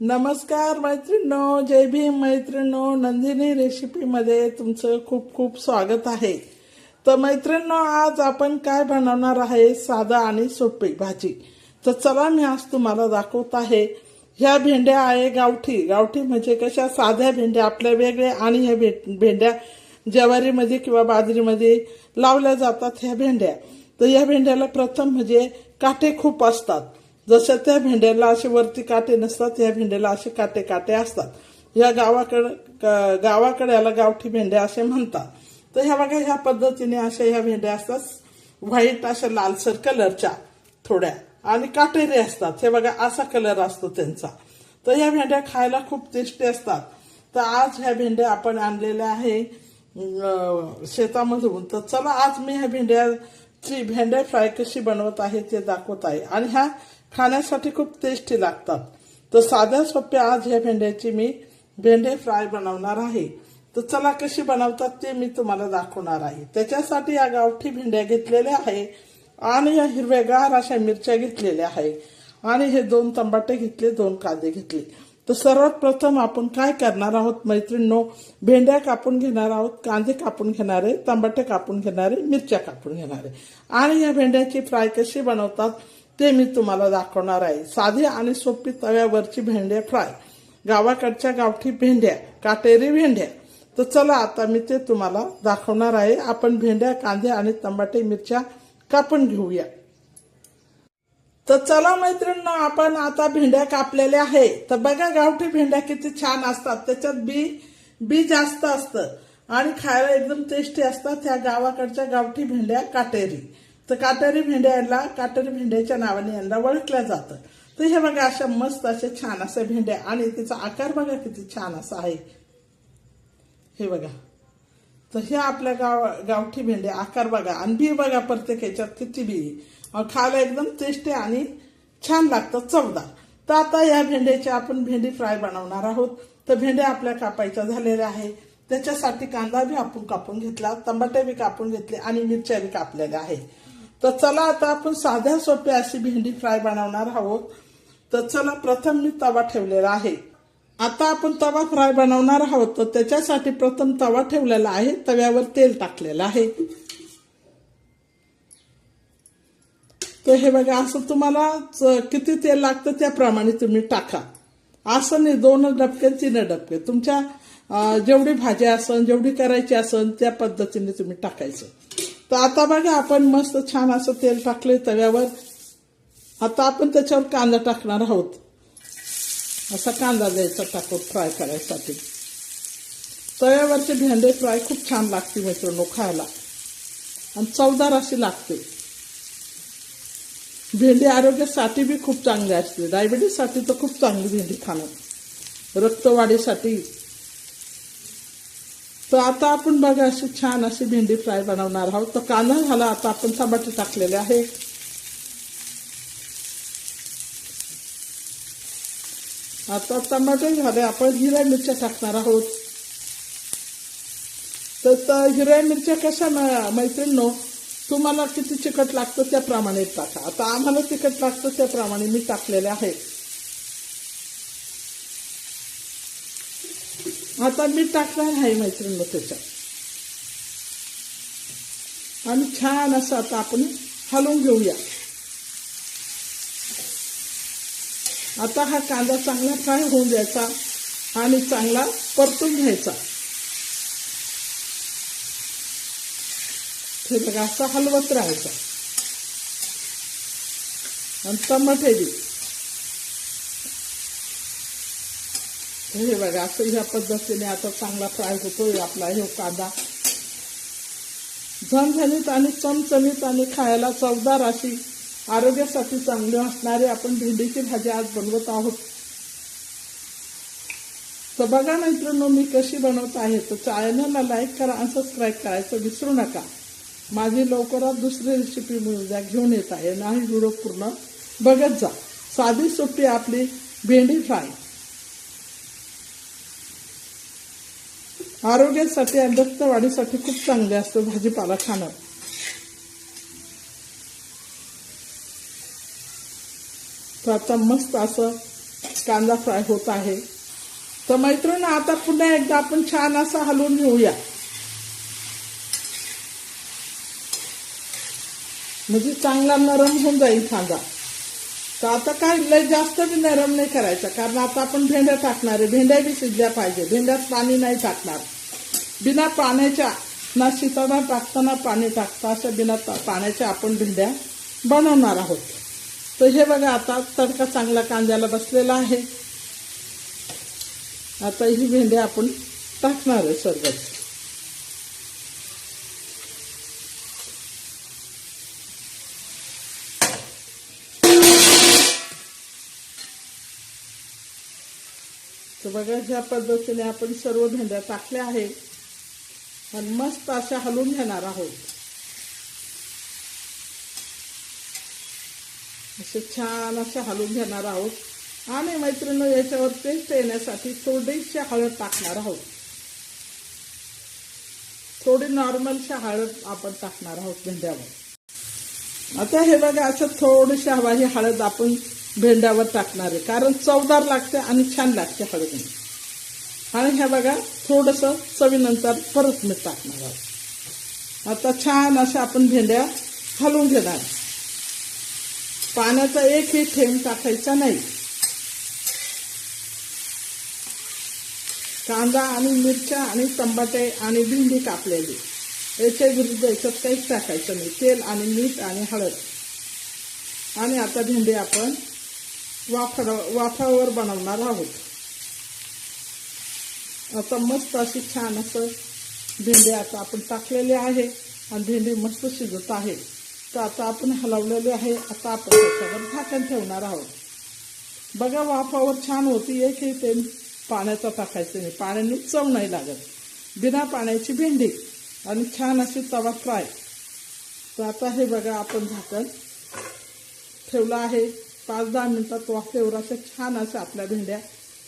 नमस्कार मैत्रिणो जय भीम मैत्रिणो नंदिनी रेसिपीमध्ये तुमचं खूप खूप स्वागत आहे. तर मैत्रिणो आज आपण काय बनवणार आहे? साधं आणि सोपी भाजी. तर चला मी आज तुम्हाला दाखवत आहे. ह्या भेंड्या आहे गावठी. गावठी म्हणजे कशा? साध्या भेंड्या आपल्या वेगळ्या आणि ह्या भे भेंड्या ज्वारीमध्ये किंवा बाजरीमध्ये लावल्या जातात ह्या भेंड्या. तर या भेंड्याला प्रथम म्हणजे काटे खूप असतात. जशा त्या भेंड्याला असे वरती काटे नसतात या भेंड्याला असे काटे काटे असतात. या गावाकडं गावाकडे याला गावठी भेंड्या असे म्हणतात. तर ह्या बघा ह्या पद्धतीने अशा ह्या भेंड्या असतात. व्हाईट अशा लालसर कलरच्या थोड्या. आणि काटेरी असतात. हे बघा असा कलर असतो त्यांचा. तर ह्या भेंड्या खायला खूप टेस्टी असतात. तर आज ह्या भेंड्या आपण आणलेल्या आहे शेतामधून. तर चला आज मी ह्या भेंड्याची भेंड्या फ्राय कशी बनवत आहे ते दाखवत आहे. आणि ह्या खाण्यासाठी खूप टेस्टी लागतात. तर साध्या सोप्या आज ह्या भेंड्याची मी भेंडे फ्राय बनवणार आहे. तर चला कशी बनवतात ते मी तुम्हाला दाखवणार आहे. त्याच्यासाठी या गावठी भेंड्या घेतलेल्या आहे आणि या हिरव्यागार अशा मिरच्या घेतलेल्या आहे. आणि हे दोन तंबाटे घेतले दोन कांदे घेतले. तर सर्वात प्रथम आपण काय करणार आहोत मैत्रिणींनो? भेंड्या कापून घेणार आहोत कांदे कापून घेणार आहे तंबाटे कापून घेणार आहे मिरच्या कापून घेणार आहे. आणि या भेंड्याची फ्राय कशी बनवतात? ते मी तुम्हाला दाखवणार आहे. साधी आणि सोपी तव्यावरची भेंड्या फ्राय. गावाकडच्या गावठी भेंड्या काटेरी भेंड्या. तर चला आता मी ते तुम्हाला दाखवणार आहे. आपण भेंड्या कांदे आणि तंबाटे मिरच्या कापून घेऊया. तर चला मैत्रिणींनो आपण आता भेंड्या कापलेल्या आहे तर बघा गावठी भेंड्या किती छान असतात. त्याच्यात बी बी जास्त असतं. आणि खायला एकदम टेस्टी असतात त्या गावाकडच्या गावठी भेंड्या काटेरी. तर काटेरी भेंड्या यांना काटेरी भेंड्याच्या नावाने यांना ओळखल्या जातं. तर हे बघा अशा मस्त अशा छान अशा भेंड्या आणि तिचा आकार बघा किती छान असा आहे. हे बघा. तर हे आपल्या गाव गावठी भेंडे आकार बघा. आणि बी बघा प्रत्येक ह्याच्यात किती बी. खायला एकदम टेस्टी आणि छान लागतं चवदार. तर आता या भेंड्याची आपण भेंडी फ्राय बनवणार आहोत. तर भेंड्या आपल्या कापायच्या झालेल्या आहे. त्याच्यासाठी कांदा बी आपण कापून घेतला टमाटे बी कापून घेतले आणि मिरच्या बी कापलेल्या आहे तर चला आता आपण साध्या सोप्या अशी भेंडी फ्राय बनवणार आहोत. तर चला प्रथम मी तवा ठेवलेला आहे. आता आपण तवा फ्राय बनवणार आहोत. तर त्याच्यासाठी प्रथम तवा ठेवलेला आहे. तव्यावर तेल टाकलेलं आहे. तर हे बघा असं तुम्हाला किती तेल लागतं त्याप्रमाणे तुम्ही टाका. असं नाही दोन डबके तीन डबके. तुमच्या जेवढी भाजी असन जेवढी करायची असन त्या पद्धतीने तुम्ही टाकायचं. तर आता बघा आपण मस्त छान असं तेल टाकले तव्यावर. आता आपण त्याच्यावर कांदा टाकणार आहोत. असा कांदा द्यायचा टाकून फ्राय करायसाठी. तव्यावरचे भेंडे फ्राय खूप छान लागते मित्रांनो खायला. आणि चवदार अशी लागते. भेंडी आरोग्यासाठी बी खूप चांगली असते. डायबिटीससाठी तर खूप चांगली भेंडी खाणं. रक्तवाढीसाठी तर आता आपण बघा अशी छान अशी भेंडी फ्राय बनवणार आहोत. तर कांदा झाला आता आपण टमाटे टाकलेले आहे आता टमाटे झाले आपण हिरव्या मिरच्या टाकणार आहोत. तर हिरव्या मिरच्या कशा मै- तुम्हाला किती तिखट लागतं त्याप्रमाणे टाका. आता आम्हाला तिखट लागतं त्याप्रमाणे मी टाकलेले आहे आता मी टाकणार आहे मैत्रिणीला त्याच्यात. आणि छान असं आता आपण हलवून घेऊया. आता हा कांदा चांगला फ्राय होऊन द्यायचा आणि चांगला परतून घ्यायचा. हे बघा असं हलवत राहायचा. आणि टमाटे हे बघा असं ह्या पद्धतीने आता चांगला फ्राय होतोय आपला हे कांदा. झणझणीत आणि चमचमीत आणि खायला चवदार अशी आरोग्यासाठी चांगली असणारी आपण भेंडीची भाजी आज बनवत आहोत. तर बघा मित्रांनो मी कशी बनवत आहे. तर चॅनलला लाईक करा आणि सबस्क्राईब करायचं विसरू नका. माझी लवकरात दुसरी रेसिपी उद्या घेऊन येत आहे. नाही व्हिडिओ पूर्ण बघत जा. साधी सोपी आपली भेंडी फ्राय. आरोग्यासाठी आणि रक्तवाढीसाठी खूप चांगले असतं भाजीपाला खाणं. तर आता मस्त असं कांदा फ्राय होत आहे. तर मैत्रिणी आता पुन्हा एकदा आपण छान असं हलवून घेऊया. म्हणजे चांगला नरम होऊन जाईल कांदा. तर आता काय लय जास्त बी नरम नाही करायचा. कारण आता आपण भेंड्या टाकणार आहे. भेंड्या बी शिजल्या पाहिजे. भेंड्यात पाणी नाही टाकणार. बिना पाण्याच्या ना शिताना टाकताना पाणी टाकता अशा बिना पाण्याच्या आपण भेंड्या बनवणार आहोत. तर हे बघा आता तडका चांगला कांद्याला बसलेला आहे. आता ही भेंड्या आपण टाकणार आहे सर्वच तर बघा ह्या पद्धतीने आपण सर्व भेंड्या टाकल्या आहेत आणि मस्त अशा हलवून घेणार आहोत. असे छान अशा हलवून घेणार आहोत. आणि मैत्रिणी याच्यावर टेस्ट येण्यासाठी थोडीशी हळद टाकणार आहोत. थोडी नॉर्मलशी हळद आपण टाकणार आहोत भेंड्यावर. आता हे बघा असं थोडीशी हवा ही हळद आपण भेंड्यावर टाकणार आहे. कारण चवदार लागते आणि छान लागते हळदीने आणि हे बघा थोडंसं चवीनंतर परत मीठ टाकणार आहोत आता छान अशा आपण भेंड्या हलवून घेणार. पाण्याचा एकही थेंब टाकायचा नाही. कांदा आणि मिरच्या आणि टमाटे आणि भेंडी कापलेली. याच्या विरुद्ध याच्यात काहीच टाकायचं नाही. तेल आणि मीठ आणि हळद. आणि आता भेंडी आपण वाफड वाफावर बनवणार आहोत. आता मस्त अशी छान असं भेंडी आता आपण टाकलेली आहे आणि भेंडी मस्त शिजत आहे. तर आता आपण हलवलेली आहे. आता आपण त्याच्यावर झाकण ठेवणार आहोत. बघा वाफावर छान होती एकही ते पाण्याचा टाकायचं नाही. पाण्याने चव नाही लागत. बिना पाण्याची भेंडी आणि छान अशी तवा फ्राय. तर आता हे बघा आपण झाकण ठेवलं आहे. पाच दहा मिनिटात वाफेवर अशा छान अशा आपल्या भेंड्या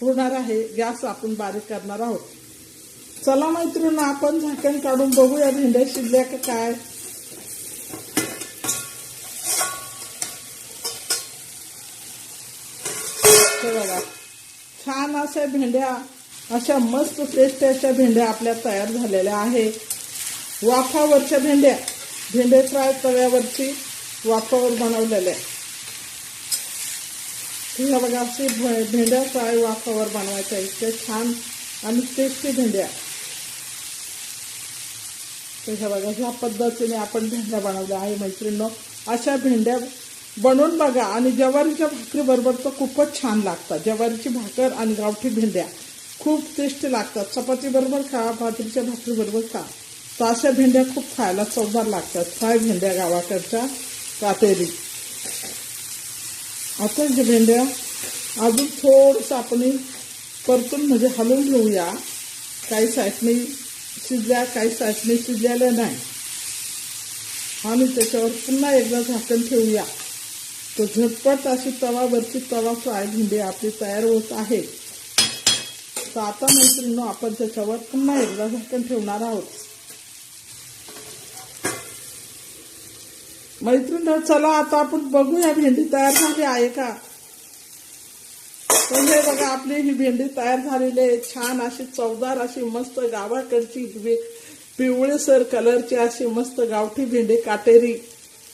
होणार आहे. गॅस आपण बारीक करणार आहोत. चला मैत्रिणी आपण झाकण काढून बघूया भेंड्या शिजल्या का काय. बघा छान अशा भेंड्या अशा मस्त टेस्ट अशा भेंड्या आपल्या तयार झालेल्या आहे. वाफावरच्या भेंड्या भेंडे फ्राय तव्यावरची वाफावर बनवलेल्या. हे बघा असे भेंड्या फ्राय वाफावर बनवायच्या. इतक्या छान आणि टेस्टी भेंड्या. तर ह्या बघा ह्या पद्धतीने आपण भेंड्या बनवल्या आहे मैत्रिणींनो. अशा भेंड्या बनवून बघा आणि ज्वारीच्या भाकरीबरोबर तर खूपच छान लागतात. ज्वारीची भाकर आणि गावठी भेंड्या खूप टेस्टी लागतात. चपाती बरोबर खा भाकरीच्या भाकरीबरोबर खा. तर अशा भेंड्या खूप खायला चवदार लागतात. फ्राय भेंड्या गावाकडच्या काटेरी. आता जे भेंड्या अजून थोडंसं आपण परतून म्हणजे हलवून घेऊया. काही साईडने शिजल्या काही साईडने शिजलेल्या नाही. आणि त्याच्यावर पुन्हा एकदा झाकण ठेवूया. तर झटपट अशी तवावरची तवा फ्राय भेंडी आपली तयार होत आहे. तर आता मैत्रिणी आपण त्याच्यावर पुन्हा एकदा झाकण ठेवणार आहोत. मैत्रीण चला आता आपण बघूया भेंडी तयार झाली आहे का? तर हे बघा आपली ही भेंडी तयार झालेली आहे. छान अशी चवदार अशी मस्त गावाकडची पिवळेसर कलरची अशी मस्त गावठी भेंडी काटेरी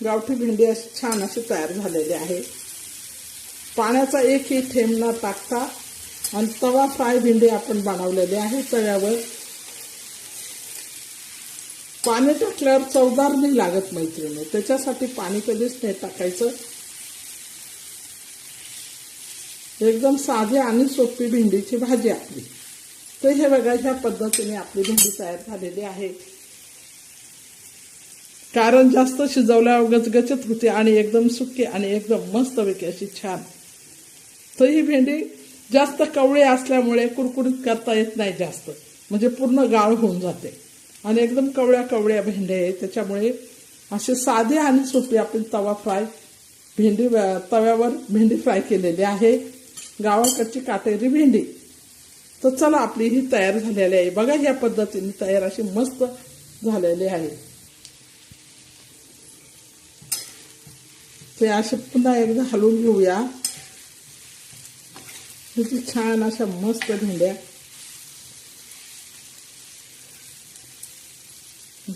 गावठी भेंडी अशी छान अशी तयार झालेली आहे. पाण्याचा एकही थेंब न टाकता आणि तवा फ्राय भेंडी आपण बनवलेली आहे तव्यावर. पाणी टाकल्यावर चवदार नाही लागत मैत्रिणी. त्याच्यासाठी पाणी कधीच नाही टाकायचं. एकदम साधी आणि सोपी भेंडीची भाजी आपली. तर हे बघा ह्या पद्धतीने आपली भेंडी तयार झालेली आहे. कारण जास्त शिजवल्यावर गचगचत होते आणि एकदम सुकी आणि एकदम मस्तपैकी अशी छान. तर ही भेंडी जास्त कवळी असल्यामुळे कुरकुरीत करता येत नाही जास्त. म्हणजे पूर्ण गाळ होऊन जाते. आणि एकदम कवळ्या कवळ्या भेंड्या आहे त्याच्यामुळे असे साधे आणि सोपे आपण तवा फ्राय भेंडी तव्यावर भेंडी फ्राय केलेली आहे. गावाकडची काटेरी भेंडी. तर चला आपली ही तयार झालेली आहे. बघा या पद्धतीने तयार अशी मस्त झालेली आहे. ते असे पुन्हा एकदा हलवून घेऊया. किती छान अशा मस्त भेंड्या.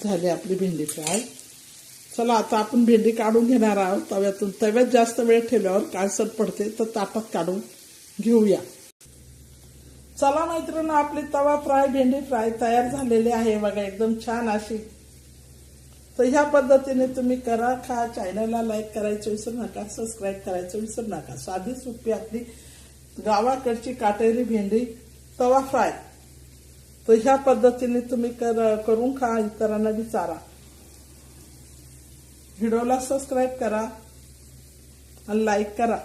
झाली आपली भेंडी फ्राय. चला आता आपण भेंडी काढून घेणार आहोत. तव्यातून तव्यात जास्त वेळ ठेवल्यावर काळसर पडते तर ताटात काढून घेऊया. चला मैत्रिणी आपली तवा फ्राय भेंडी फ्राय तयार झालेली आहे. बघा एकदम छान अशी. तर ह्या पद्धतीने तुम्ही करा खा. चॅनलला लाईक करायचं विसरू नका. सबस्क्राईब करायचं विसरू नका. साधी सोपी आपली गावाकडची काटेरी भेंडी तवा फ्राय. तर ह्या पद्धतीने तुम्ही कर करून खा इतरांना विचारा व्हिडिओला सबस्क्राईब करा आणि लाईक करा